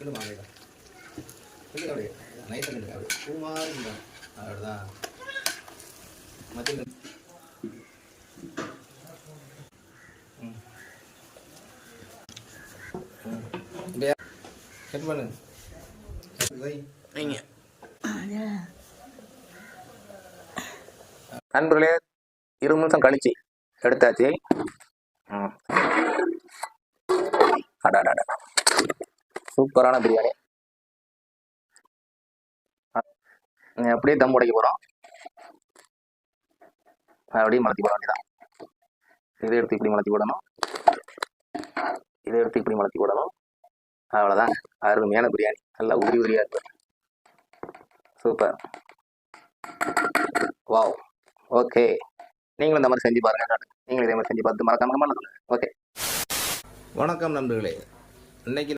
கிண்டு வாங்க கிண்டு அப்படியே நைஸாக கிண்டு அப்படி பூ மாதிரி கிண்டு அப்படிதான் மற்ற ம். ம். இப்படியா கட் பண்ணு. வை. நண்பர்களே இருபது நிமிஷம் கழிச்சு எடுத்தாச்சு. அடாடாடா சூப்பரான பிரியாணி. அப்படியே தம் உடைக்க போகிறோம் அப்படியே மலத்தி போட வேண்டியதான் இதை எடுத்து இப்படி மலத்தி போடணும். இதை எடுத்து இப்படி மலத்தி போடணும். அவ்வளோதான் அருமையான பிரியாணி. நல்லா உதிரி உதிரியாக இருக்கு. சூப்பர். வாவ். ஓகே. நீங்களும் இந்த மாதிரி செஞ்சு பாருங்க. நீங்களும் இதே மாதிரி செஞ்சு பார்த்து மறக்காம ஓகே. வணக்கம் நண்பர்களே. இன்னைக்கு